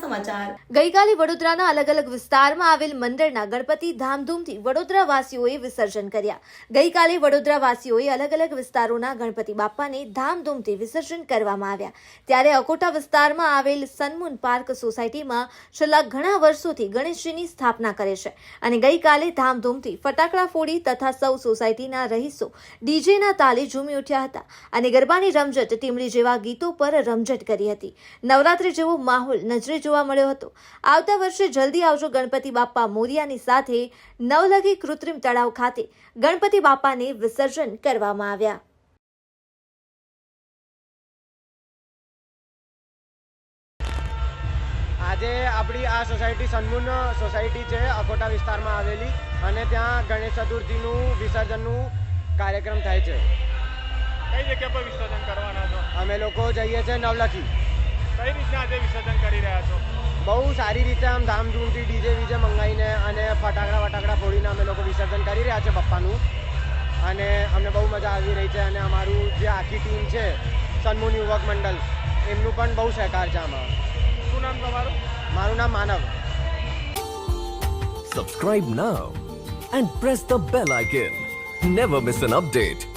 સમાચાર. ગઈકાલે વડોદરાના અલગ અલગ વિસ્તારમાં આવેલ મંદિરના ગણપતિ ધામધૂમથી વડોદરા વાસીઓએ વિસર્જન કર્યા. ગઈકાલે વડોદરા વાસીઓએ અલગ અલગ વિસ્તારોના ગણપતિ બાપાને ધામધૂમથી વિસર્જન કરવામાં આવ્યા. ત્યારે અકોટા વિસ્તારમાં આવેલ સનમુન પાર્ક સોસાયટીમાં છેલ્લા ઘણા વર્ષોથી ગણેશજીની સ્થાપના કરે છે. અને ગઈકાલે ધામધૂમથી ફટાકડા ફોડી તથા સૌ સોસાયટીના રહીશો ડીજેના તાલે ઝૂમી ઉઠ્યા હતા. અને ગરબાની રમઝટ, ટીમડી જેવા ગીતો પર રમઝટ કરી હતી. નવરાત્રી જેવો માહોલ નજરે જોવા મળ્યો હતો. આવતા વર્ષે જલ્દી આવજો ગણપતિ બાપા મોરિયાની સાથે નવલખી કૃત્રિમ તળાવ ખાતે ગણપતિ બાપાને વિસર્જન કરવામાં આવ્યા. આજે આપણી આ સોસાયટી સન્મુન સોસાયટી છે અકોટા વિસ્તારમાં આવેલી અને ત્યાં ગણેશ ચતુર્થીનું વિસર્જનનું કાર્યક્રમ થાય છે. કઈ જગ્યા પર વિસર્જન કરવાના છો? અમે લોકો જઈએ છીએ નવલખી. કઈ રીતના આજે વિસર્જન કરી રહ્યા છો? બહુ સારી રીતે આમ ધામધૂમથી ડીજે વીજે મંગાવીને અને ફટાકડા વટાકડા ફોડીને અમે લોકો વિસર્જન કરી રહ્યા છે પપ્પાનું. અને અમને બહુ મજા આવી રહી છે અને અમારું જે આખી ટીમ છે સન્મુન યુવક મંડળ એમનું પણ બહુ સહકાર છે આમાં. શું નામ તમારું? મારું નામ Manav. Subscribe now and press the bell icon never miss an update.